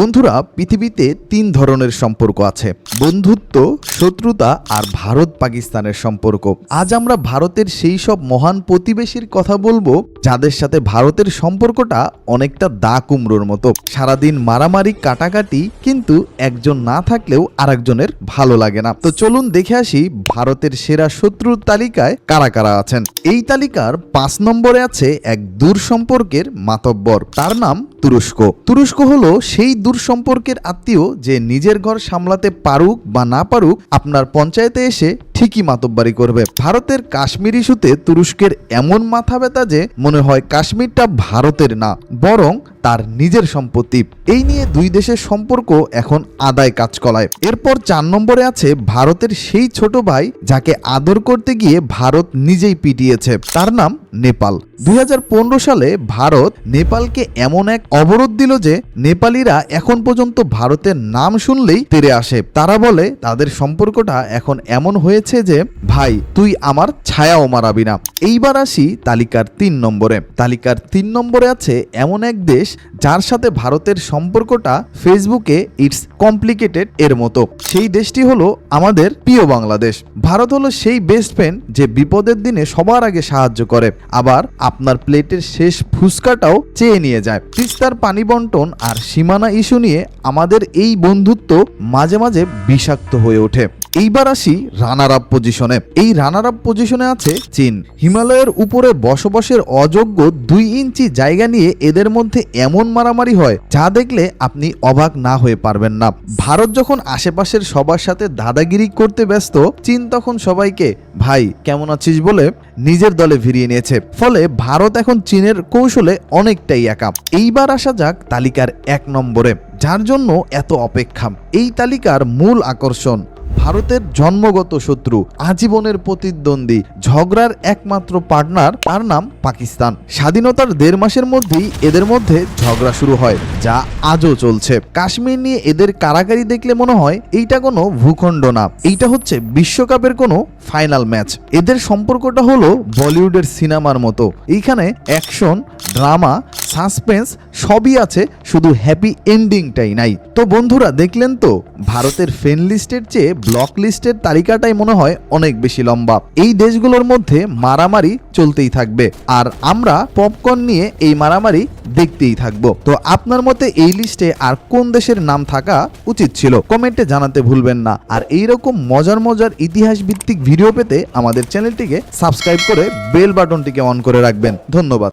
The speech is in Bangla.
বন্ধুরা, পৃথিবীতে তিন ধরনের সম্পর্ক আছে। বন্ধুত্ব, শত্রুতা আর ভারত পাকিস্তানের সম্পর্ক। আজ আমরা ভারতের সেই সব মহান প্রতিবেশীর কথা বলব, যাদের সাথে ভারতের সম্পর্কটা অনেকটা দা কুমড়োর মতো। সারাদিন মারামারি, কাটাকাটি, কিন্তু একজন না থাকলেও আরেকজনের ভালো লাগে না। তো চলুন দেখে আসি ভারতের সেরা শত্রুর তালিকায় কারা কারা আছেন। এই তালিকার পাঁচ নম্বরে আছে এক দূর সম্পর্কের মাতব্বর। তার নাম তুরস্ক। তুরস্ক হলো সেই দূর সম্পর্কের আত্মীয় যে নিজের ঘর সামলাতে পারুক বা না পারুক, আপনার পঞ্চায়েতে এসে ঠিকই মাতব্বারি করবে। ভারতের কাশ্মীর ইস্যুতে তুরস্কের এমন মাথা ব্যথা যে মনে হয় কাশ্মীরটা ভারতের না, বরং তার নিজের সম্পত্তি। এই নিয়ে দুই দেশের সম্পর্ক এখন আদায় কাজ কলায় এরপর চার নম্বরে আছে ভারতের সেই ছোট ভাই যাকে আদর করতে গিয়ে ভারত নিজেই পিটিয়েছে। তার নাম নেপাল। দুই হাজার পনেরো সালে ভারত নেপালকে এমন এক অবরোধ দিল যে নেপালিরা এখন পর্যন্ত ভারতের নাম শুনলেই তেরে আসে। তারা বলে, তাদের সম্পর্কটা এখন এমন হয়েছে যে, ভাই, তুই আমার ছায়াও মারাবি না। এইবার আসি তালিকার তিন নম্বরে। তালিকার তিন নম্বরে আছে এমন এক দেশ যার সাথে ভারতের সম্পর্কটা ফেসবুকে ইটস কমপ্লিকেটেড এর মতো। সেই দেশটি হলো আমাদের প্রিয় বাংলাদেশ। ভারত হলো সেই বেস্ট ফ্রেন্ড যে বিপদের দিনে সবার আগে সাহায্য করে। আবার আপনার প্লেটের শেষ ফুসকাটাও চেয়ে নিয়ে যায়। তিস্তার পানি বন্টন আর সীমানা ইস্যু নিয়ে আমাদের এই বন্ধুত্ব মাঝে মাঝে বিষাক্ত হয়ে ওঠে। এইবার আসি রানার আপ পজিশনে এই রানার আপ পজিশনে আছে চীন। হিমালয়ের উপরে বসবাসের অযোগ্য দুই ইঞ্চি জায়গা নিয়ে এদের মধ্যে এমন মারামারি হয়, যা দেখলে আপনি অবাক না হয়ে পারবেন না। ভারত যখন আশেপাশের সবার সাথে দাদাগিরি করতে ব্যস্ত, চীন তখন সবাইকে, ভাই, কেমন আছিস? বলে নিজের দলে ফিরিয়ে নিয়েছে। ফলে ভারত এখন চীনের কৌশলে অনেকটাই একা। এইবার আসা যাক তালিকার এক নম্বরে, যার জন্য এত অপেক্ষা। এই তালিকার মূল আকর্ষণ ভারতের জন্মগত শত্রু, আজীবনের প্রতিদ্বন্দ্বী, ঝগড়ার একমাত্র পার্টনার তার নাম পাকিস্তান। স্বাধীনতার দেড় মাসের মধ্যেই এদের মধ্যে ঝগড়া শুরু হয়, যা আজও চলছে। কাশ্মীর নিয়ে এদের কারাকারি দেখলে মনে হয় এইটা কোনো ভূখণ্ড না। এইটা হচ্ছে বিশ্বকাপের কোনো ফাইনাল ম্যাচ এদের সম্পর্কটা হলো বলিউডের সিনেমার মতো। এইখানে অ্যাকশন ড্রামা সাসপেন্স সবই আছে, শুধু হ্যাপি এন্ডিংটাই নাই। তো বন্ধুরা, দেখলেন তো? ভারতের ফ্রেন্ড লিস্টের চেয়ে ব্লক লিস্টের তালিকাটাই মনে হয় অনেক বেশি লম্বা। এই দেশগুলোর মধ্যে মারামারি চলতেই থাকবে। আর আমরা পপকর্ন নিয়ে এই মারামারি দেখতেই থাকব। তো আপনার মতে এই লিস্টে আর কোন দেশের নাম থাকা উচিত ছিল? কমেন্টে জানাতে ভুলবেন না। আর এইরকম মজার মজার ইতিহাস ভিত্তিক ভিডিও পেতে আমাদের চ্যানেলটিকে সাবস্ক্রাইব করে বেল বাটনটিকে অন করে রাখবেন। ধন্যবাদ।